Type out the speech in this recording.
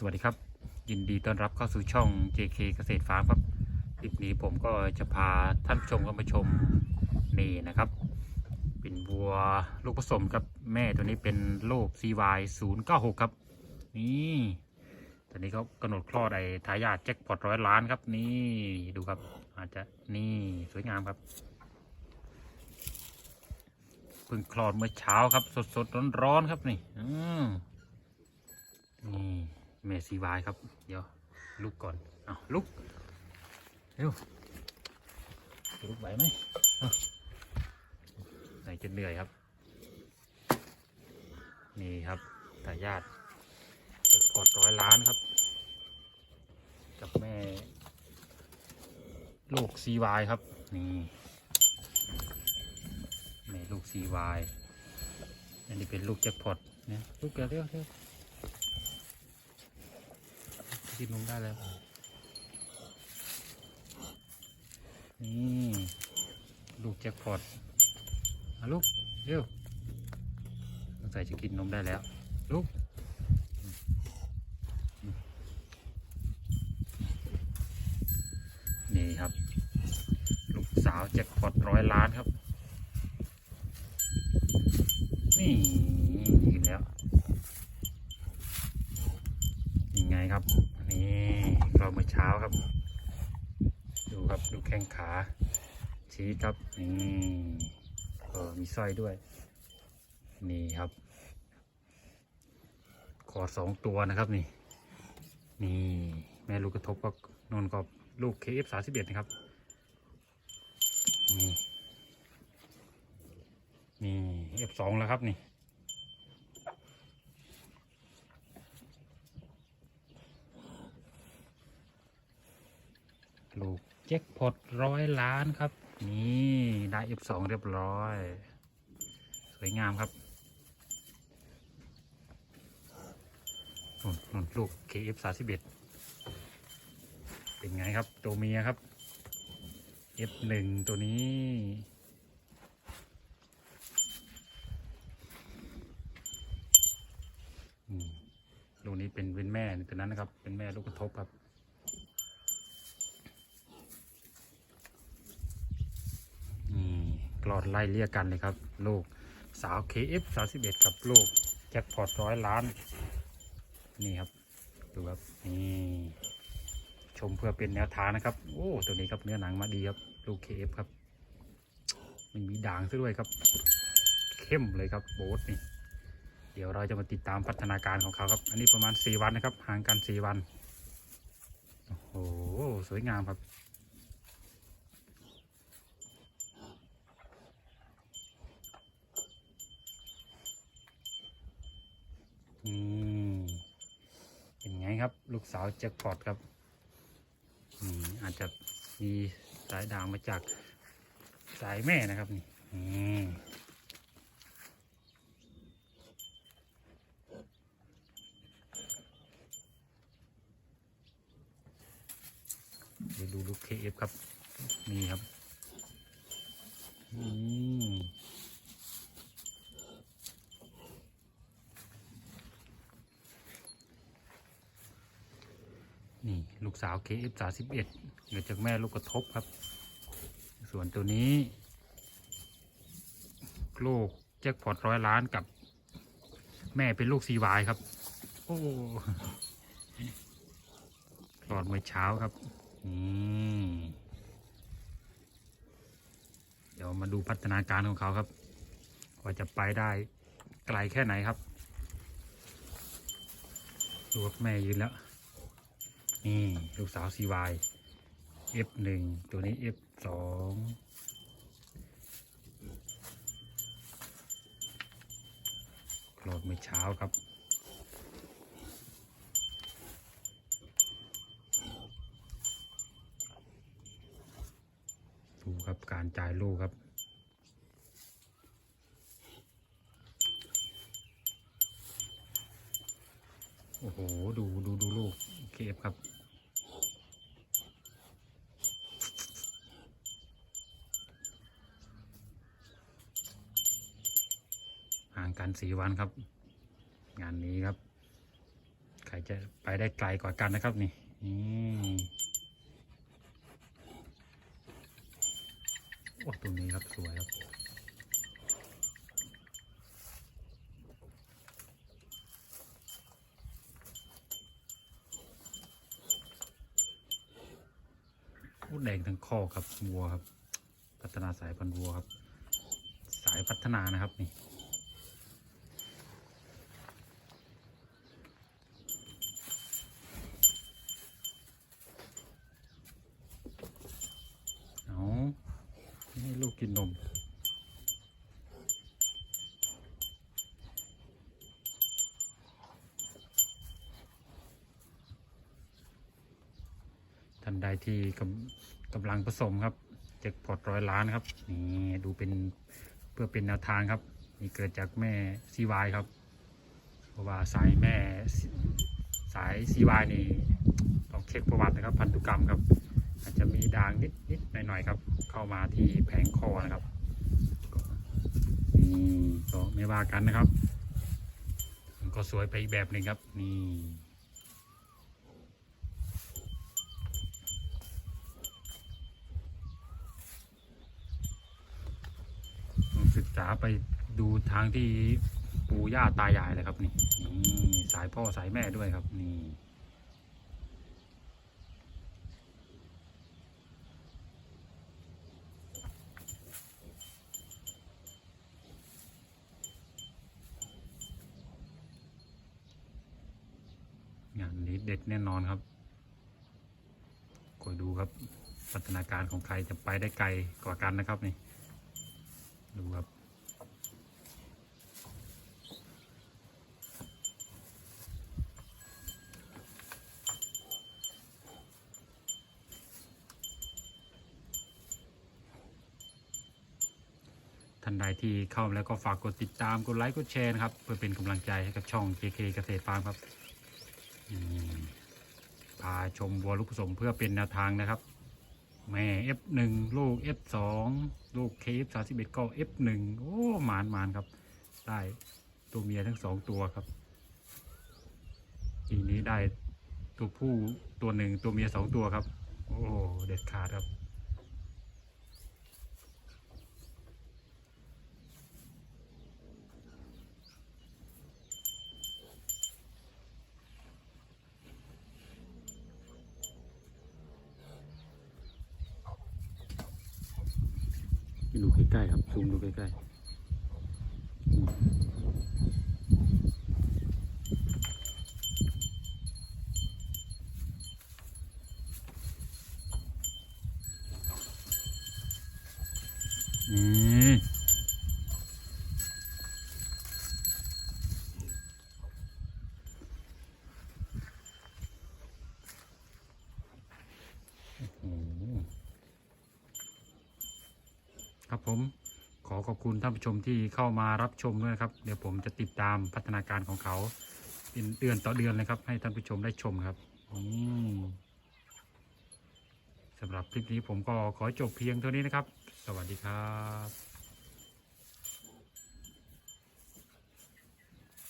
สวัสดีครับ ยินดีต้อนรับเข้าสู่ช่อง JK เกษตรฟาร์มครับคลิปนี้ผมก็จะพาท่านผู้ชมเข้ามาชมนี่นะครับ เป็นวัวลูกผสมครับแม่ตัวนี้เป็นโรค CY 096ครับ นี่ตอนนี้เขากำหนดคลอดไอ้ทายาทแจ็คพอตร้อยล้านครับ นี่ดูครับ อาจจะนี่สวยงามครับเพิ่งคลอดเมื่อเช้าครับ สดๆร้อนๆครับนี่ อืมนี่ เมซีวายครับ เดี๋ยวลุกก่อนเอาลุกเร็วลุกไหวไหมไหนจะเหนื่อยครับนี่ครับทายาทจะกดร้อยล้านครับ กับแม่ลูกซีวายครับ นี่แม่ลูกซีวายอันนี้เป็นลูกแจ็คพอตเนี่ยลูกเร็วเร็วเร็ว กินนมได้แล้ว นี่ลูกแจ็คพอตมาลูกเร็วสงสัยจะกินนมได้แล้ว ลูกนี่ครับ ลูกสาวแจ็คพอตร้อยล้านครับ นี่กินแล้ว ยั งไงครับ นี่เราเมื่อเช้าครับ ดูครับดูแข้งขาชี้ครับนี่ก็มีสร้อยด้วย นี่ครับขอสองตัวนะครับนี่ นี่แม่ลูกกระทบก็นนก็ลูก KF สาสิบเอ็ดนะครับ นี่ นี่ F สองแล้วครับนี่ ลูกแจ็คพอตร้อยล้านครับ นี่ได้ F2 เรียบร้อย สวยงามครับนุ่นลูก KF 31 เป็นไงครับ ตัวเมียครับ F1 ตัวนี้ลูกนี้เป็นเป็นแม่ตัวนั้นนะครับ เป็นแม่ลูกกระทบครับ นี่ กลอดไล่เรียกกันเลยครับ ลูกสาว KF 31กับลูกแจ็คพอตร้อยล้าน นี่ครับ ดูครับ นี่ ชมเพื่อเป็นแนวทางนะครับ โอ้ ตัวนี้ครับเนื้อหนังมาดีครับ ลูก KF ครับ มันมีด่างซะด้วยครับ เข้มเลยครับโบ๊ทนี่ เดี๋ยวเราจะมาติดตามพัฒนาการของเขาครับ อันนี้ประมาณ 4 วันนะครับ ห่างกัน 4 วัน โอ้โห สวยงามครับ อืมเป็นไงครับ ลูกสาวแจ็คพอตครับอืมอาจจะมีสายด่างมาจากสายแม่นะครับนี่เดี๋ยวดูลูกเคเอฟครับ นี่ครับ นี่ลูกสาว KF 3 1 เกิดจากแม่ลูกกระทบครับ ส่วนตัวนี้ลูกแจ็คพอตร้อยล้านกับ แม่เป็นลูกซีวายครับ โอ้หลอดเมื่อเช้าครับนี่เดี๋ยวมาดูพัฒนาการของเขาครับว่าจะไปได้ไกลแค่ไหนครับดูว่าแม่ยืนแล้ว นี่ลูกสาว CY F1 ตัวนี้ F2 โหลดเมื่อเช้าครับ ดูครับการจ่ายลูกครับ โอ้โห ดูดูดูลูกเคฟครับ ห่างกันสี่วันครับ งานนี้ครับ ใครจะไปได้ไกลกว่ากันนะครับนี่นี่โอ้ตัวนี้ครับ สวยครับ แดงทั้งข้อครับวัวครับ พัฒนาสายพันธุ์วัวครับ สายพัฒนานะครับนี่เอาไม่ให้ลูกกินนม ท่านใดที่กำกำลังผสมครับเจ็กพอร์ตร้อยล้านครับนี่ดูเป็นเพื่อเป็นแนวทางครับนี่เกิดจากแม่ซีวายครับ เพราะว่าสายแม่สายซีวายนี่ต้องเช็คประวัตินะครับ พันธุกรรมครับ อาจจะมีด่างนิดนิดหน่อยหน่อยๆครับ เข้ามาที่แผงคอนะครับนี่ก็ไม่ว่ากันนะครับ ก็สวยไปอีกแบบหนึ่งครับนี่ ลองศึกษา ไปดูทางที่ปู่ย่าตายายเลยครับนี่นี่สายพ่อสายแม่ด้วยครับนี่งานนี้เด็ดแน่นอนครับคอยดูครับพัฒนาการของใครจะไปได้ไกลกว่ากันนะครับนี่ ดูครับ ท่านใดที่เข้ามาแล้วก็ฝากกดติดตามกดไลค์กดแชร์นะครับ เพื่อเป็นกำลังใจให้กับช่อง JK เกษตรฟาร์มครับพาชมวัวลูกผสมเพื่อเป็นแนวทางนะครับ แม่ F1 ลูก F2 ลูก KF31 ก็ F1 โอ้หมานหมานครับ ได้ตัวเมียทั้งสองตัวครับปีนี้ได้ตัวผู้ตัวหนึ่งตัวเมียสองตัวครับ โอ้เด็ดขาดครับ ล้ๆครับซูมดูใกล้ๆ ครับผมขอขอบคุณท่านผู้ชมที่เข้ามารับชมด้วยนะครับ เดี๋ยวผมจะติดตามพัฒนาการของเขาเป็นเดือนต่อเดือนเลยครับ ให้ท่านผู้ชมได้ชมครับสำหรับคลิปนี้ผมก็ขอจบเพียงเท่านี้นะครับ สวัสดีครับ